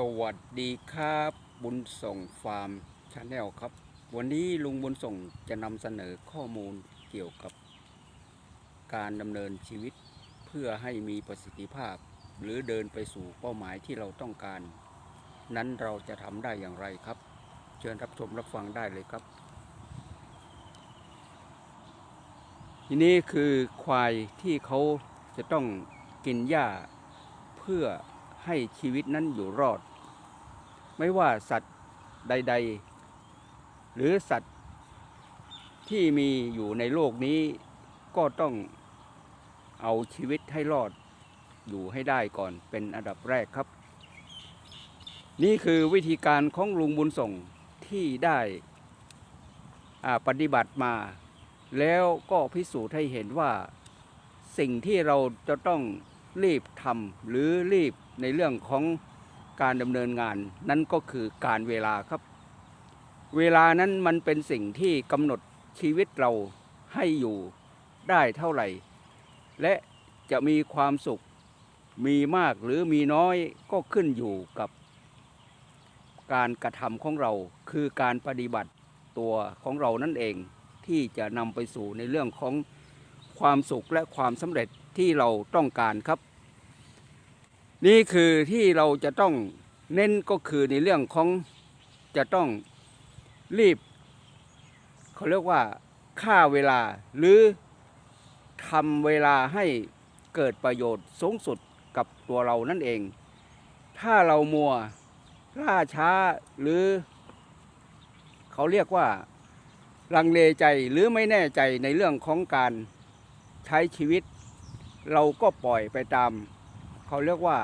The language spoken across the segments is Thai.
สวัสดีครับ บุญส่งฟาร์มชาแนลครับ วันนี้ลุงบุญส่งจะนำเสนอข้อมูลเกี่ยวกับ การดำเนินชีวิตเพื่อให้มีประสิทธิภาพ หรือเดินไปสู่เป้าหมายที่เราต้องการ นั้นเราจะทำได้อย่างไรครับ เชิญรับชมรับฟังได้เลยครับทีนี้คือควายที่เขาจะต้องกินหญ้าเพื่อ ให้ชีวิตนั้นอยู่รอด ไม่ว่าสัตว์ใด ๆ หรือสัตว์ที่มีอยู่ในโลกนี้ก็ต้องเอาชีวิตให้รอดอยู่ให้ได้ก่อนเป็นอันดับแรกครับ นี่คือวิธีการของลุงบุญส่งที่ได้ปฏิบัติมา แล้วก็พิสูจน์ให้เห็นว่าสิ่งที่เราจะต้องรีบทำหรือรีบ ในเรื่องของการดำเนินงานนั่นก็คือการเวลาครับ เวลานั้นมันเป็นสิ่งที่กำหนดชีวิตเราให้อยู่ได้เท่าไหร่ และจะมีความสุขมีมากหรือมีน้อยก็ขึ้นอยู่กับ การกระทำของเราคือการปฏิบัติตัวของเรานั่นเองที่จะนำไปสู่ในเรื่องของความสุขและความสำเร็จที่เราต้องการครับ นี่คือที่เราจะต้องเน้นก็คือในเรื่องของจะต้องรีบเขาเรียกว่าค่าเวลาหรือทำเวลาให้เกิดประโยชน์สูงสุดกับตัวเรานั่นเอง ถ้าเรามัวล่าช้าหรือ เขาเรียกว่าลังเลใจหรือไม่แน่ใจในเรื่องของการใช้ชีวิต เราก็ปล่อยไปตาม เขาเรียกว่า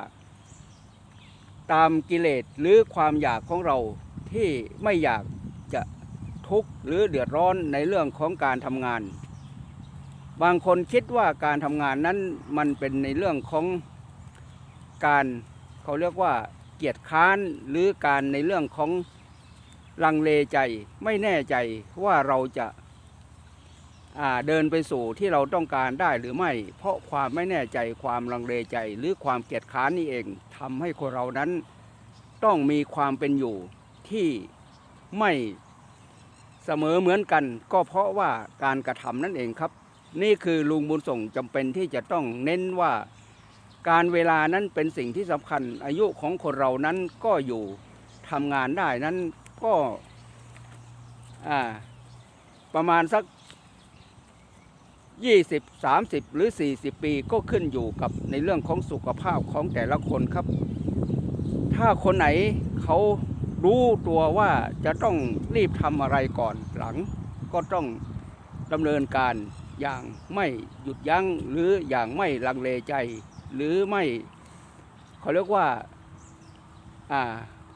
ตามกิเลสหรือความอยากของเราที่ไม่อยากจะทุกข์หรือเดือดร้อนในเรื่องของการทำงาน บางคนคิดว่าการทำงานนั้นมันเป็นในเรื่องของการเขาเรียกว่าเกียรติค้านหรือการในเรื่องของลังเลใจไม่แน่ใจว่าเราจะ เดินไปสู่ที่เราต้องการได้หรือไม่ เพราะความไม่แน่ใจความลังเลใจ หรือความเกียจค้านนี่เองทำให้คนเรานั้นต้องมีความเป็นอยู่ที่ไม่เสมอเหมือนกัน ก็เพราะว่าการกระทำนั่นเองครับ นี่คือลุงบุญส่งจำเป็นที่จะต้องเน้นว่า การเวลานั้นเป็นสิ่งที่สำคัญ อายุของคนเรานั้นก็อยู่ทำงานได้นั้นก็ประมาณสัก 20 30 หรือ 40 ปีก็ขึ้นอยู่กับในเรื่องของสุขภาพของแต่ละคนครับ ถ้าคนไหนเขารู้ตัวว่าจะต้องรีบทำอะไรก่อนหลัง ก็ต้องดำเนินการอย่างไม่หยุดยั้งหรืออย่างไม่ลังเลใจ หรือไม่เขาเรียกว่า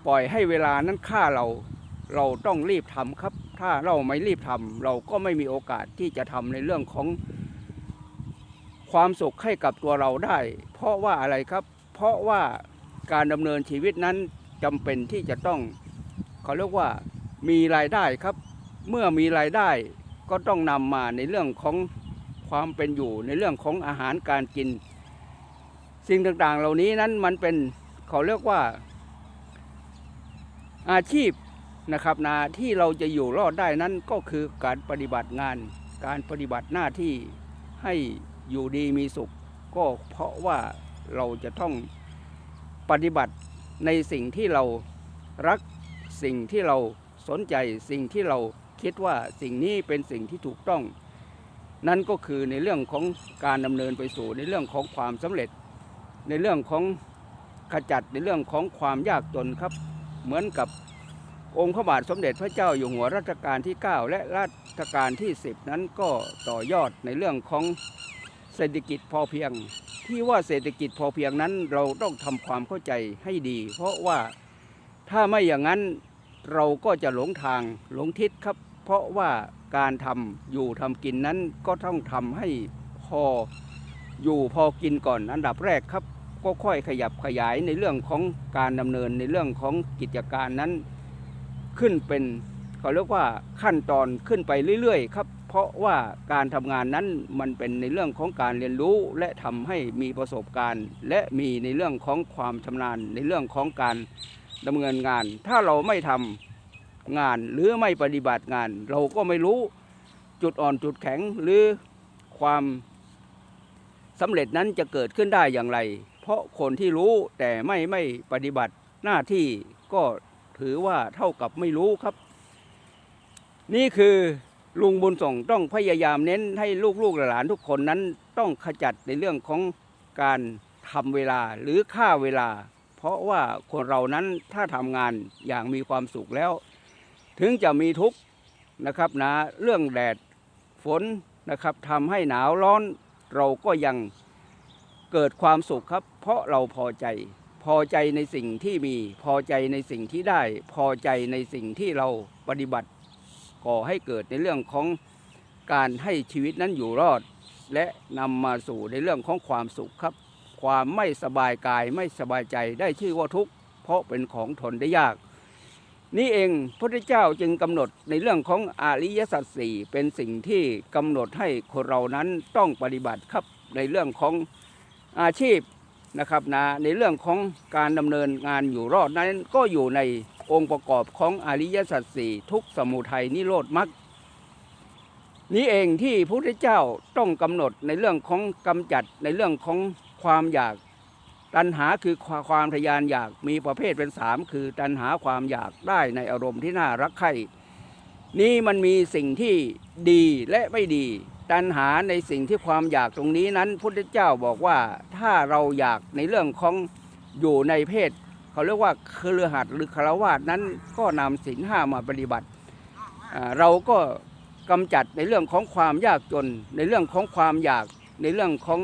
ปล่อยให้เวลานั้นฆ่าเราเราต้องรีบทำครับ ถ้าเราไม่รีบทำเราก็ไม่มีโอกาสที่จะทำในเรื่องของ ความสุขให้กับตัวเราได้ เพราะว่าอะไรครับ เพราะว่าการดำเนินชีวิตนั้นจำเป็นที่จะต้องเขาเรียกว่ามีรายได้ครับ เมื่อมีรายได้ก็ต้องนำมาในเรื่องของความเป็นอยู่ในเรื่องของอาหารการกิน สิ่งต่างๆ เหล่านี้นั้นมันเป็นเขาเรียกว่า อาชีพนะครับนะที่เราจะอยู่รอดได้นั้นก็คือการปฏิบัติงาน การปฏิบัติหน้าที่ให้ อยู่ดีมีสุข ก็เพราะว่าเราจะต้องปฏิบัติในสิ่งที่เรารักสิ่งที่เราสนใจสิ่งที่เราคิดว่าสิ่งนี้เป็นสิ่งที่ถูกต้อง นั่นก็คือในเรื่องของการดำเนินไปสู่ในเรื่องของความสำเร็จ ในเรื่องของขจัดในเรื่องของความยากจนครับ เหมือนกับองค์พระบาทสมเด็จพระเจ้าอยู่หัวรัชกาลที่ 9 และรัชกาลที่ 10 นั้นก็ต่อยอดในเรื่องของ เศรษฐกิจพอเพียง ที่ว่าเศรษฐกิจพอเพียงนั้นเราต้องทำความเข้าใจให้ดี เพราะว่าถ้าไม่อย่างนั้นเราก็จะหลงทางหลงทิศครับ เพราะว่าการทำอยู่ทำกินนั้นก็ต้องทำให้พออยู่พอกินก่อนอันดับแรกครับ ก็ค่อยขยับขยายในเรื่องของการดำเนินในเรื่องของกิจการนั้น ขึ้นเป็นเขาเรียกว่าขั้นตอนขึ้นไปเรื่อยๆ ครับ เพราะว่าการทำงานนั้นมันเป็นในเรื่องของการเรียนรู้และทำให้มีประสบการณ์ และมีในเรื่องของความชำนาญในเรื่องของการดำเนินงาน ถ้าเราไม่ทำงานหรือไม่ปฏิบัติงาน เราก็ไม่รู้จุดอ่อนจุดแข็งหรือความสำเร็จนั้นจะเกิดขึ้นได้อย่างไร เพราะคนที่รู้แต่ไม่ไม่ปฏิบัติหน้าที่ก็ถือว่าเท่ากับไม่รู้ครับ นี่คือ ลุงบุญส่งต้องพยายามเน้นให้ลูกๆหลานทุกคนนั้นต้องขจัดในเรื่องของการทำเวลาหรือค่าเวลา เพราะว่าคนเรานั้นถ้าทำงานอย่างมีความสุขแล้ว ถึงจะมีทุกข์นะครับนะเรื่องแดดฝนนะครับทำให้หนาวร้อนเราก็ยังเกิดความสุขครับ เพราะเราพอใจพอใจในสิ่งที่มีพอใจในสิ่งที่ได้ พอใจในสิ่งที่เราปฏิบัติ ก่อให้เกิดในเรื่องของการให้ชีวิตนั้นอยู่รอด และนำมาสู่ในเรื่องของความสุขครับ ความไม่สบายกายไม่สบายใจได้ชื่อว่าทุกข์เพราะเป็นของทนได้ยาก นี่เองพระพุทธเจ้าจึงกำหนดในเรื่องของอริยสัจสี่เป็นสิ่งที่กำหนดให้คนเรานั้นต้องปฏิบัติครับในเรื่องของอาชีพนะครับนะในเรื่องของการดำเนินงานอยู่รอดนั้นก็อยู่ใน องค์ประกอบของอริยสัจสี่ทุกสมุทัยนิโรธมรรคนี้เองที่พระพุทธเจ้าต้องกำหนดในเรื่องของกำจัดในเรื่องของความอยากตัณหาคือความทะยานอยากมีประเภทเป็นสามคือตัณหาความอยากได้ในอารมณ์ที่น่ารักใคร่นี่มันมีสิ่งที่ดีและไม่ดี ตัณหาในสิ่งที่ความอยากตรงนี้นั้นพุทธเจ้าบอกว่าถ้าเราอยากในเรื่องของอยู่ในเพศ เขาเรียกว่าเครือหัดหรือคารวาสนั้นก็นำศีลห้ามาปฏิบัติ เราก็กำจัดในเรื่องของความยากจน ในเรื่องของความอยากในเรื่องของ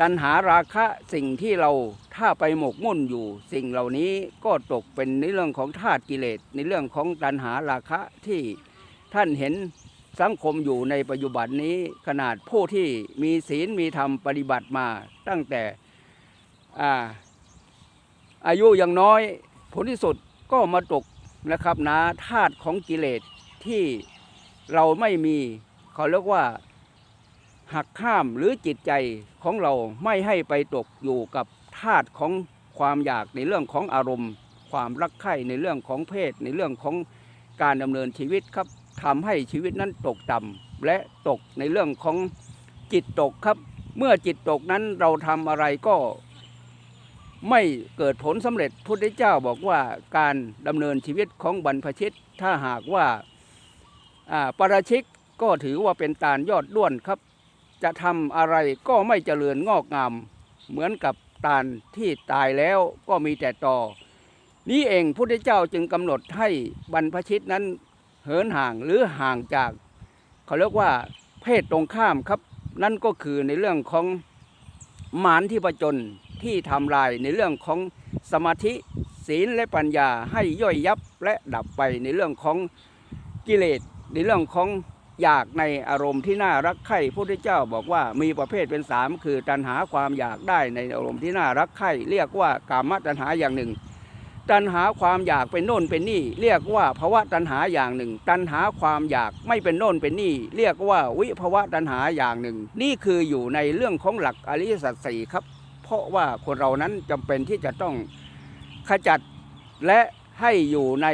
ตัณหาราคะสิ่งที่เราถ้าไปหมกมุ่นอยู่ สิ่งเหล่านี้ก็ตกเป็นในเรื่องของธาตุกิเลสในเรื่องของตัณหาราคะที่ท่านเห็นสังคมอยู่ในปัจจุบันนี้ขนาดผู้ที่มีศีลมีธรรมปฏิบัติมาตั้งแต่อ่า อายุยังน้อยผลที่สุดก็มาตกนะครับนะธาตุของกิเลสที่เราไม่มีเขาเรียกว่าหักข้ามหรือจิตใจของเราไม่ให้ไปตกอยู่กับธาตุของความอยากในเรื่องของอารมณ์ ความรักใคร่ในเรื่องของเพศ ในเรื่องของการดำเนินชีวิตครับทำให้ชีวิตนั้นตกต่ำและตกในเรื่องของจิตตกครับ เมื่อจิตตกนั้นเราทำอะไรก็ ไม่เกิดผลสำเร็จพุทธเจ้าบอกว่าการดำเนินชีวิตของบรรพชิต ถ้าหากว่าปราชิกก็ถือว่าเป็นตาลยอดด้วนครับ จะทำอะไรก็ไม่เจริญงอกงาม เหมือนกับตาลที่ตายแล้วก็มีแต่ตอนี้เองพุทธเจ้าจึงกำหนดให้บรรพชิตนั้นเหินห่างหรือห่างจาก เขาเรียกว่าเพศตรงข้ามครับ นั่นก็คือในเรื่องของมารที่ประจน ที่ทำลายในเรื่องของสมาธิศีลและปัญญาให้ย่อยยับและดับไปในเรื่องของกิเลสในเรื่องของอยากในอารมณ์ที่น่ารักใคร่พระพุทธเจ้าบอกว่ามีประเภทเป็นสามคือตัณหาความอยากได้ในอารมณ์ที่น่ารักใคร่เรียกว่ากามตัณหาอย่างหนึ่ง ตัณหาความอยากเป็นโน่นเป็นนี่ เรียกว่าภาวะตัณหาอย่างหนึ่ง ตัณหาความอยากไม่เป็นโน่นเป็นนี่ เรียกว่าวิภาวะตัณหาอย่างหนึ่ง นี่คืออยู่ในเรื่องของหลักอริยสัจสี่ครับ เพราะว่าคนเรานั้นจำเป็นที่จะต้องขจัดและให้อยู่ใน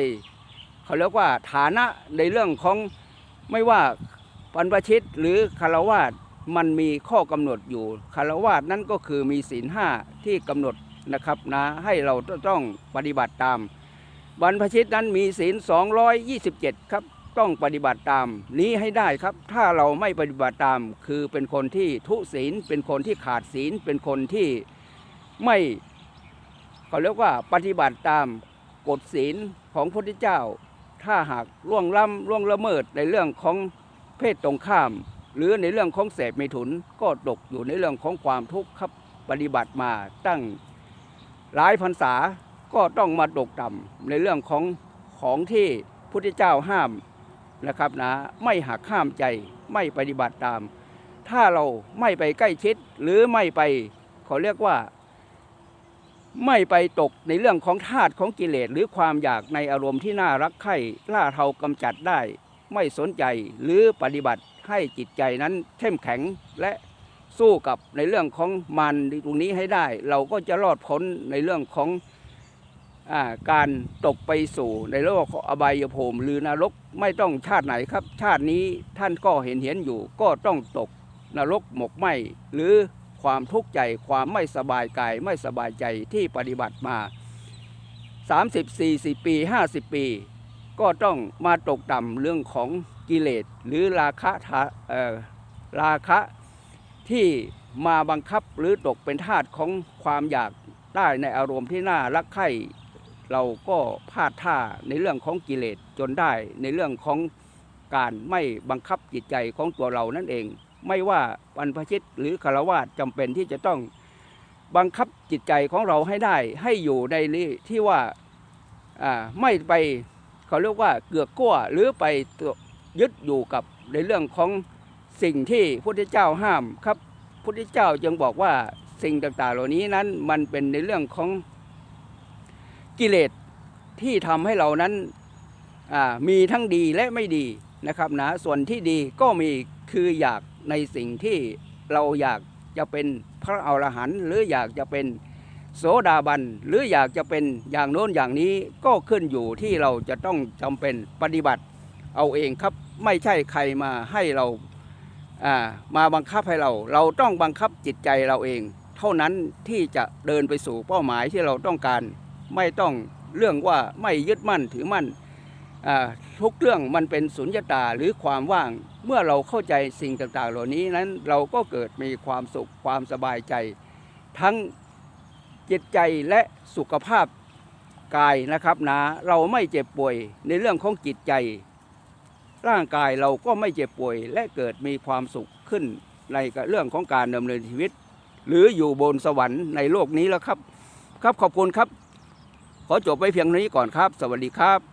เขาเรียกว่าฐานะในเรื่องของไม่ว่าปันประชิตหรือคารวาสมันมีข้อกำหนดอยู่คารวาสนั้นก็คือมีศีลห้าที่กำหนดนะครับนะให้เราต้องปฏิบัติตาม บรรพชิตนั้นมีศีล 227 ครับ ต้องปฏิบัติตามนี้ให้ได้ครับ ถ้าเราไม่ปฏิบัติตาม คือเป็นคนที่ทุศีล เป็นคนที่ขาดศีล เป็นคนที่ไม่เขาเรียกว่าปฏิบัติตามกฎศีลของพระพุทธเจ้า ถ้าหากล่วงล้ำล่วงละเมิดในเรื่องของเพศตรงข้าม หรือในเรื่องของเสพเมถุนก็ตกอยู่ในเรื่องของความทุกข์ครับปฏิบัติมาตั้งหลายพรรษาก็ต้องมาตกต่ำในเรื่องของของที่พุทธเจ้าห้าม นะครับนะไม่หักห้ามใจไม่ปฏิบัติตาม ถ้าเราไม่ไปใกล้ชิดหรือไม่ไปเขาเรียกว่า ไม่ไปตกในเรื่องของธาตุของกิเลสหรือความอยากในอารมณ์ที่น่ารักใคร่ล่าเทากำจัดได้ ไม่สนใจหรือปฏิบัติให้จิตใจนั้นเข้มแข็งและสู้กับในเรื่องของมันตรงนี้ให้ได้ เราก็จะรอดพ้นในเรื่องของ การตกไปสู่ในโลกอบายภูมิหรือนรกไม่ต้องชาติไหนครับ ชาตินี้ท่านก็เห็นเห็นอยู่ ก็ต้องตกนรกหมกไหมหรือความทุกข์ใจความไม่สบายกายไม่สบายใจที่ปฏิบัติมา 30 40 ปี 50 ปี ก็ต้องมาตกต่ำเรื่องของกิเลสหรือราคะราคะที่มาบังคับหรือตกเป็นทาสของความอยากได้ในอารมณ์ที่น่ารักใคร่ เราก็พลาดท่าในเรื่องของกิเลสจนได้ในเรื่องของการไม่บังคับจิตใจของตัวเรานั่นเอง ไม่ว่าบรรพชิตหรือคารวาสจำเป็นที่จะต้องบังคับจิตใจของเราให้ได้ให้อยู่ในที่ว่าไม่ไปเขาเรียกว่าเกือกกลัวหรือไปยึดอยู่กับในเรื่องของสิ่งที่พระพุทธเจ้าห้ามครับพุทธเจ้าจึงบอกว่าสิ่งต่างๆ เหล่านี้นั้นมันเป็นในเรื่องของ กิเลสที่ทำให้เรานั้นมีทั้งดีและไม่ดีนะครับนะส่วนที่ดีก็มีคืออยากในสิ่งที่เราอยากจะเป็นพระอรหันต์หรืออยากจะเป็นโสดาบันหรืออยากจะเป็นอย่างโน้นอย่างนี้ก็ขึ้นอยู่ที่เราจะต้องจำเป็นปฏิบัติเอาเองครับไม่ใช่ใครมาให้เราามาบังคับให้เรา เราต้องบังคับจิตใจเราเอง เท่านั้นที่จะเดินไปสู่เป้าหมายที่เราต้องการ ไม่ต้องเรื่องว่าไม่ยึดมั่นถือมั่นทุกเรื่องมันเป็นสุญญตาหรือความว่างเมื่อเราเข้าใจสิ่งต่างๆ เหล่านี้นั้นเราก็เกิดมีความสุขความสบายใจ ทั้งจิตใจและสุขภาพกายนะครับนะเราไม่เจ็บป่วยในเรื่องของจิตใจ ร่างกายเราก็ไม่เจ็บป่วย และเกิดมีความสุขขึ้นในเรื่องของการดำเนินชีวิต หรืออยู่บนสวรรค์ในโลกนี้แล้วครับ ครับขอบคุณครับ ขอจบไว้เพียงนี้ก่อนครับ สวัสดีครับ